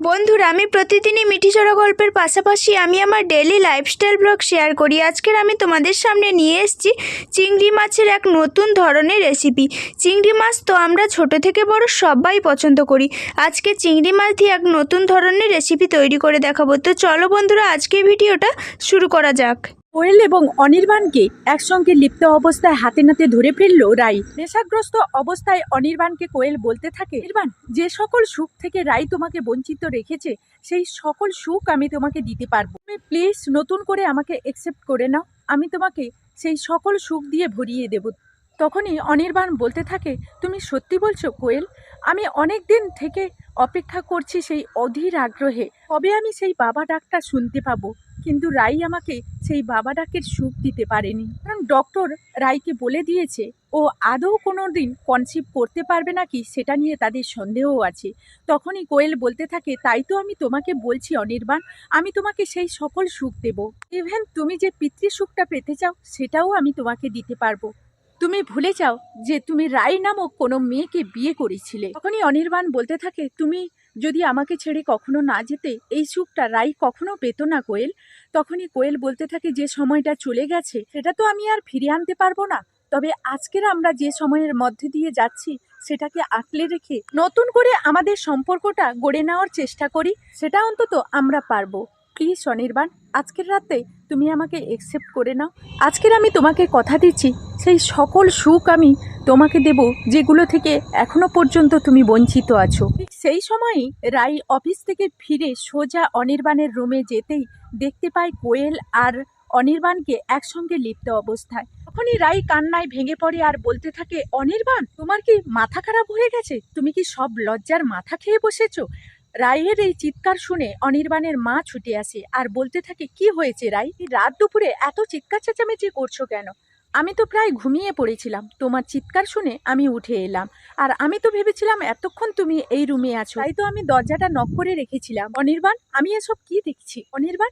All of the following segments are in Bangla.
বন্ধুরা, আমি প্রতিদিনই মিঠি মিঠিচড়া গল্পের পাশাপাশি আমি আমার ডেলি লাইফস্টাইল ব্লগ শেয়ার করি। আজকের আমি তোমাদের সামনে নিয়ে এসেছি চিংড়ি মাছের এক নতুন ধরনের রেসিপি চিংড়ি মাছ তো আমরা ছোট থেকে বড় সবাই পছন্দ করি। আজকে চিংড়ি মাছ দিয়ে এক নতুন ধরনের রেসিপি তৈরি করে দেখাবো। তো চলো বন্ধুরা আজকে ভিডিওটা শুরু করা যাক। কোয়েল এবং অনির্বাণকে একসঙ্গে লিপ্ত অবস্থায় হাতে নাতে ধরে ফেলল রাই। নেশাগ্রস্ত অবস্থায় অনির্বাণকে কোয়েল বলতে থাকে নির্বাণ যে সকল সুখ থেকে রাই তোমাকে বঞ্চিত রেখেছে, সেই সকল সুখ আমি তোমাকে দিতে পারব। তুমি প্লিজ নতুন করে আমাকে একসেপ্ট করে নাও। আমি তোমাকে সেই সকল সুখ দিয়ে ভরিয়ে দেব। তখনই অনির্বাণ বলতে থাকে, তুমি সত্যি বলছো কোয়েল? আমি অনেক দিন থেকে অপেক্ষা করছি সেই অধীর আগ্রহে। কবে আমি সেই বাবা ডাকটা শুনতে পাবো? কিন্তু রাই আমাকে সেই বাবা ডাকের সুখ দিতে পারেনি। কারণ ডক্টর রাইকে বলে দিয়েছে, ও আদৌ কোনো দিন কনসিভ করতে পারবে নাকি সেটা নিয়ে তাদের সন্দেহ আছে। তখনই কোয়েল বলতে থাকে, তাই তো আমি তোমাকে বলছি অনির্বাণ, আমি তোমাকে সেই সকল সুখ দেব। ইভেন তুমি যে পিতৃ সুখটা পেতে চাও, সেটাও আমি তোমাকে দিতে পারব। তুমি ভুলে যাও যে তুমি রাই নামক কোনো মেয়েকে বিয়ে করেছিলে। তখনই অনির্বাণ বলতে থাকে, তুমি যদি আমাকে ছেড়ে কখনো না যেতে, এই সুখটা রাই কখনো পেত না কোয়েল। তখনই কোয়েল বলতে থাকে, যে সময়টা চলে গেছে, সেটা তো আমি আর ফিরিয়ে আনতে পারব না। তবে আজকের আমরা যে সময়ের মধ্যে দিয়ে যাচ্ছি, সেটাকে আঁকলে রেখে নতুন করে আমাদের সম্পর্কটা গড়ে নেওয়ার চেষ্টা করি, সেটা অন্তত আমরা পারব। প্লিজ অনির্বাণ, আজকের রাতে তুমি আমাকে একসেপ্ট করে নাও। আজকের আমি তোমাকে কথা দিচ্ছি, সেই সকল সুখ আমি তোমাকে দেব, যেগুলো থেকে এখনও পর্যন্ত তুমি বঞ্চিত আছো। ঠিক সেই সময়ই রাই অফিস থেকে ফিরে সোজা অনির্বাণের রুমে যেতেই দেখতে পায় কোয়েল আর অনির্বাণকে একসঙ্গে লিপ্ত অবস্থায়। তখনই রাই কান্নায় ভেঙে পড়ে আর বলতে থাকে, অনির্বাণ, তোমার কি মাথা খারাপ হয়ে গেছে? তুমি কি সব লজ্জার মাথা খেয়ে বসেছো? রায়ের এই চিৎকার শুনে অনির্বাণের মা ছুটে আসে আর বলতে থাকে, কি হয়েছে রাই রাত দুপুরে এত চিৎকার চেঁচামেচি করছ কেন? আমি তো প্রায় ঘুমিয়ে পড়েছিলাম। তোমার চিৎকার শুনে আমি উঠে এলাম। আর আমি তো ভেবেছিলাম এতক্ষণ তুমি এই রুমে আছো। তাই তো আমি দরজাটা নক করে রেখেছিলাম। অনির্বাণ, আমি এসব কি দেখছি? অনির্বাণ,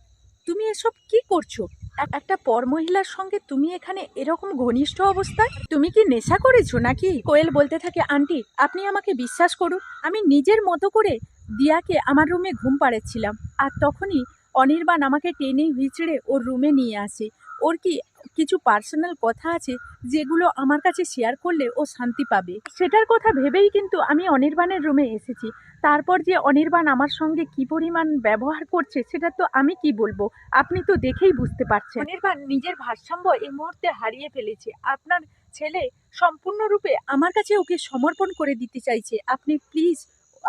তুমি এসব কি করছ? এক- একটা পর মহিলার সঙ্গে তুমি এখানে এরকম ঘনিষ্ঠ অবস্থায়? তুমি কি নেশা করেছ নাকি? কোয়েল বলতে থাকে, আন্টি, আপনি আমাকে বিশ্বাস করুন। আমি নিজের মতো করে দিয়াকে আমার রুমে ঘুম পাড়াচ্ছিলাম আর তখনই অনির্বাণ আমাকে টেনে হিচড়ে ওর রুমে নিয়ে আসে। ওর কি কিছু পার্সোনাল কথা আছে যেগুলো আমার কাছে শেয়ার করলে ও শান্তি পাবে? সেটার কথা ভেবেই কিন্তু আমি অনির্বাণের রুমে এসেছি। তারপর যে অনির্বাণ আমার সঙ্গে কি পরিমাণ ব্যবহার করছে সেটা তো আমি কি বলব? আপনি তো দেখেই বুঝতে পারছেন। অনির্বাণ নিজের ভারসাম্য এই মুহূর্তে হারিয়ে ফেলেছে। আপনার ছেলে সম্পূর্ণরূপে আমার কাছে ওকে সমর্পণ করে দিতে চাইছে। আপনি প্লিজ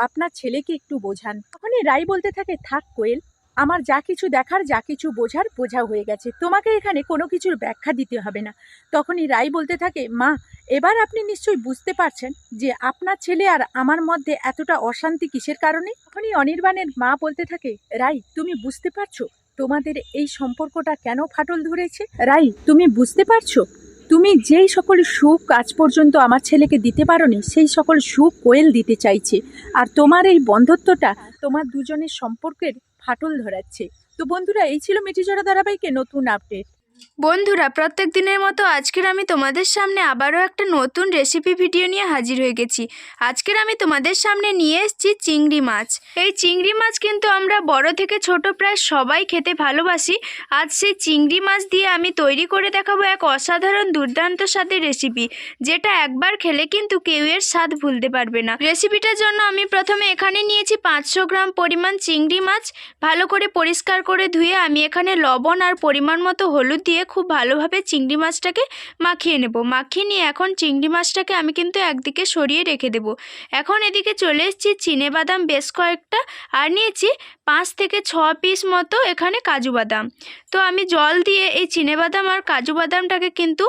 আপনার ছেলেকে একটু বোঝান। তখনই রাই বলতে থাকে, থাক কোয়েল, আমার যা কিছু দেখার, যা কিছু বোঝার, বোঝা হয়ে গেছে। তোমাকে এখানে কোনো কিছুর ব্যাখ্যা দিতে হবে না। তখনই রাই বলতে থাকে, মা, এবার আপনি নিশ্চয়ই বুঝতে পারছেন যে আপনার ছেলে আর আমার মধ্যে এতটা অশান্তি কিসের কারণে? তখনই অনির্বাণের মা বলতে থাকে, রাই, তুমি বুঝতে পারছ তোমাদের এই সম্পর্কটা কেন ফাটল ধরেছে? রাই, তুমি বুঝতে পারছ? তুমি যেই সকল সুখ আজ পর্যন্ত আমার ছেলেকে দিতে পারোনি, সেই সকল সুখ কোয়েল দিতে চাইছে। আর তোমার এই বন্ধুত্বটা তোমার দুজনের সম্পর্কের ফাটল ধরাচ্ছে। তো বন্ধুরা, এই ছিল মেটিজোড়া ধারাবাহিকে নতুন আপডেট। বন্ধুরা, প্রত্যেক দিনের মতো আজকের আমি তোমাদের সামনে আবারও একটা নতুন রেসিপি ভিডিও নিয়ে হাজির হয়ে গেছি। আজকের আমি তোমাদের সামনে নিয়ে এসেছি চিংড়ি মাছ। এই চিংড়ি মাছ কিন্তু আমরা বড় থেকে ছোট প্রায় সবাই খেতে ভালোবাসি। আজ সেই চিংড়ি মাছ দিয়ে আমি তৈরি করে দেখাবো এক অসাধারণ দুর্দান্ত স্বাদের রেসিপি যেটা একবার খেলে কিন্তু কেউ এর স্বাদ ভুলতে পারবে না। রেসিপিটার জন্য আমি প্রথমে এখানে নিয়েছি পাঁচশো গ্রাম পরিমাণ চিংড়ি মাছ। ভালো করে পরিষ্কার করে ধুয়ে আমি এখানে লবণ আর পরিমাণ মতো হলুদ খুব ভালোভাবে চিংড়ি মাছটাকে মাখিয়ে নেব। মাখিয়ে নিয়ে এখন চিংড়ি মাছটাকে আমি কিন্তু একদিকে সরিয়ে রেখে দেব। এখন এদিকে চলে এসেছি চিনে বাদাম বেশ কয়েকটা আর নিয়েছি পাঁচ থেকে ছ পিস মতো এখানে কাজু বাদাম। তো আমি জল দিয়ে এই চিনে বাদাম আর কাজু বাদামটাকে কিন্তু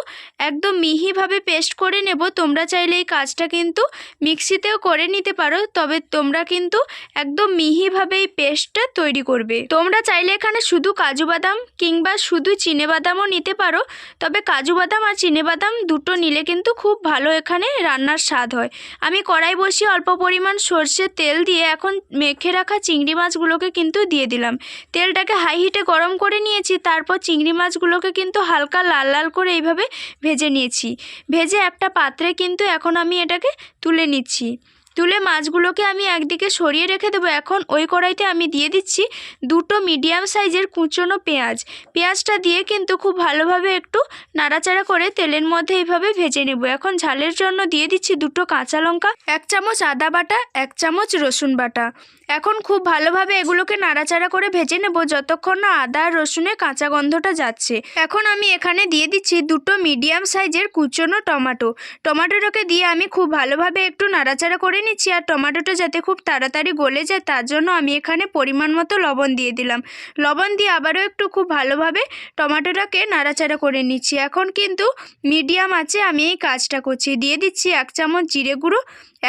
একদম মিহিভাবে পেস্ট করে নেব। তোমরা চাইলে এই কাজটা কিন্তু মিক্সিতেও করে নিতে পারো, তবে তোমরা কিন্তু একদম মিহিভাবে এই পেস্টটা তৈরি করবে। তোমরা চাইলে এখানে শুধু কাজু বাদাম কিংবা শুধু চিনে বাদামও নিতে পারো, তবে কাজু বাদাম আর চিনে বাদাম দুটো নিলে কিন্তু খুব ভালো এখানে রান্নার স্বাদ হয়। আমি কড়াই বসিয়ে অল্প পরিমাণ সর্ষের তেল দিয়ে এখন মেখে রাখা চিংড়ি মাছগুলোকে কিন্তু দিয়ে দিলাম। তেলটাকে হাই হিটে গরম করে নিয়েছি, তারপর চিংড়ি মাছগুলোকে কিন্তু হালকা লাল লাল করে এইভাবে ভেজে নিয়েছি। ভেজে একটা পাত্রে কিন্তু এখন আমি এটাকে তুলে নিচ্ছি। তুলে মাছগুলোকে আমি একদিকে সরিয়ে রেখে দেবো। এখন ওই কড়াইতে আমি দিয়ে দিচ্ছি দুটো মিডিয়াম সাইজের কুচনো পেঁয়াজ। পেঁয়াজটা দিয়ে কিন্তু খুব ভালোভাবে একটু নাড়াচাড়া করে তেলের মধ্যে এইভাবে ভেজে নেব। এখন ঝালের জন্য দিয়ে দিচ্ছি দুটো কাঁচা লঙ্কা, এক চামচ আদা বাটা, এক চামচ রসুন বাটা। এখন খুব ভালোভাবে এগুলোকে নাড়াচাড়া করে ভেজে নেব যতক্ষণ না আদা আর রসুনের কাঁচা গন্ধটা যাচ্ছে। এখন আমি এখানে দিয়ে দিচ্ছি দুটো মিডিয়াম সাইজের কুচনো টমাটো। টমেটোটাকে দিয়ে আমি খুব ভালোভাবে একটু নাড়াচাড়া করে নিচ্ছি আর টমেটোটা যাতে খুব তাড়াতাড়ি গলে যায়, তার জন্য আমি এখানে পরিমাণ মতো লবণ দিয়ে দিলাম। লবণ দিয়ে আবারও একটু খুব ভালোভাবে টমেটোটাকে নাড়াচাড়া করে নিচ্ছি। এখন কিন্তু মিডিয়াম আছে, আমি এই কাজটা করছি। দিয়ে দিচ্ছি এক চামচ জিরে গুঁড়ো,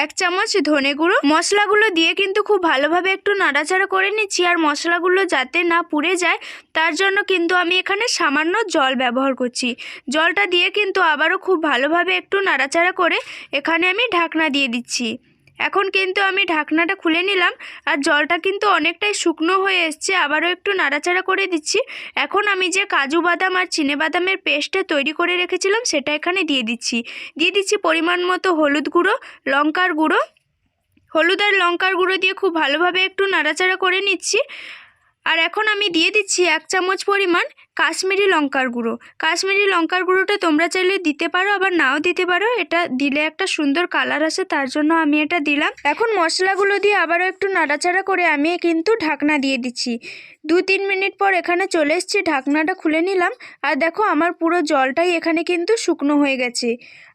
এক চামচ ধনে গুঁড়ো। মশলাগুলো দিয়ে কিন্তু খুব ভালোভাবে একটু নাড়াচাড়া করে নিচ্ছি আর মশলাগুলো যাতে না পুড়ে যায়, তার জন্য কিন্তু আমি এখানে সামান্য জল ব্যবহার করছি। জলটা দিয়ে কিন্তু আবারও খুব ভালোভাবে একটু নাড়াচাড়া করে এখানে আমি ঢাকনা দিয়ে দিচ্ছি। এখন কিন্তু আমি ঢাকনাটা খুলে নিলাম আর জলটা কিন্তু অনেকটাই শুকনো হয়ে এসছে, আবারও একটু নাড়াচাড়া করে দিচ্ছি। এখন আমি যে কাজু বাদাম আর চিনে বাদামের পেস্টটা তৈরি করে রেখেছিলাম সেটা এখানে দিয়ে দিচ্ছি। দিয়ে দিচ্ছি পরিমাণ মতো হলুদ গুঁড়ো, লঙ্কার গুঁড়ো। হলুদ আর লঙ্কার গুঁড়ো দিয়ে খুব ভালোভাবে একটু নাড়াচাড়া করে নিচ্ছি। আর এখন আমি দিয়ে দিচ্ছি এক চামচ পরিমাণ কাশ্মীরি লঙ্কার গুঁড়ো। কাশ্মীরি লঙ্কার গুঁড়োটা তোমরা চাইলে দিতে পারো, আবার নাও দিতে পারো। এটা দিলে একটা সুন্দর কালার আসে, তার জন্য আমি এটা দিলাম। এখন মশলাগুলো দিয়ে আবারও একটু নাড়াচাড়া করে আমি কিন্তু ঢাকনা দিয়ে দিচ্ছি। দু তিন মিনিট পর এখানে চলে এসেছি, ঢাকনাটা খুলে নিলাম। আর দেখো আমার পুরো জলটাই এখানে কিন্তু শুকনো হয়ে গেছে।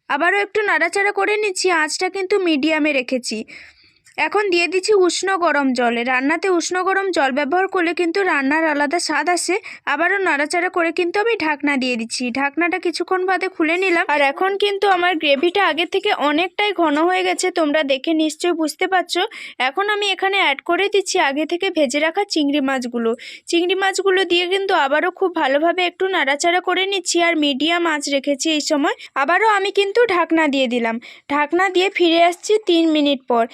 আবারও একটু নাড়াচাড়া করে নিচ্ছি, আঁচটা কিন্তু মিডিয়ামে রেখেছি। এখন দিয়ে দিচ্ছি উষ্ণ গরম জলে। রান্নাতে উষ্ণ গরম জল ব্যবহার করলে কিন্তু রান্নার আলাদা স্বাদ আসে। আবারও নাড়াচাড়া করে কিন্তু আমি ঢাকনা দিয়ে দিচ্ছি। ঢাকনাটা কিছুক্ষণ বাদে খুলে নিলাম। আর এখন কিন্তু আমার গ্রেভিটা আগে থেকে অনেকটাই ঘন হয়ে গেছে, তোমরা দেখে নিশ্চয়ই বুঝতে পারছ। এখন আমি এখানে অ্যাড করে দিচ্ছি আগে থেকে ভেজে রাখা চিংড়ি মাছগুলো। চিংড়ি মাছগুলো দিয়ে কিন্তু আবারও খুব ভালোভাবে একটু নাড়াচাড়া করে নিচ্ছি আর মিডিয়াম আঁচ রেখেছি এই সময়। আবারও আমি কিন্তু ঢাকনা দিয়ে দিলাম। ঢাকনা দিয়ে ফিরে আসছি তিন মিনিট পর।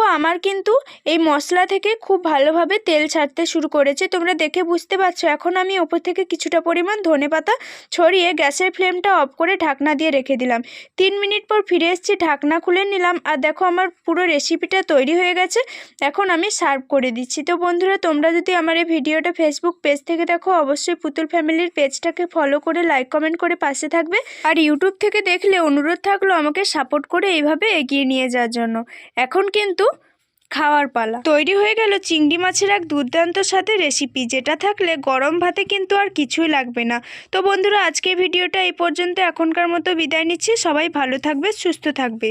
দেখো, আমার কিন্তু এই মশলা থেকে খুব ভালোভাবে তেল ছাড়তে শুরু করেছে। তোমরা দেখে বুঝতে পারছ, এখন আমি ওপর থেকে কিছুটা পরিমাণ ধনে পাতা ছড়িয়ে গ্যাসের ফ্লেমটা অফ করে ঢাকনা দিয়ে রেখে দিলাম। তিন মিনিট পর ফিরে এসেছি, ঢাকনা খুলে নিলাম। আর দেখো, আমার পুরো রেসিপিটা তৈরি হয়ে গেছে। এখন আমি সার্ভ করে দিচ্ছি। তো বন্ধুরা, তোমরা যদি আমার এই ভিডিওটা ফেসবুক পেজ থেকে দেখো, অবশ্যই পুতুল ফ্যামিলির পেজটাকে ফলো করে লাইক কমেন্ট করে পাশে থাকবে। আর ইউটিউব থেকে দেখলে অনুরোধ থাকল আমাকে সাপোর্ট করে এইভাবে এগিয়ে নিয়ে যাওয়ার জন্য। এখন কিন্তু খাওয়ার পালা। তৈরি হয়ে গেল চিংড়ি মাছের এক দুর্দান্ত সাথে রেসিপি যেটা থাকলে গরম ভাতে কিন্তু আর কিছুই লাগবে না। তো বন্ধুরা আজকে ভিডিওটা এই পর্যন্ত। এখনকার মতো বিদায় নিচ্ছি। সবাই ভালো থাকবে, সুস্থ থাকবে।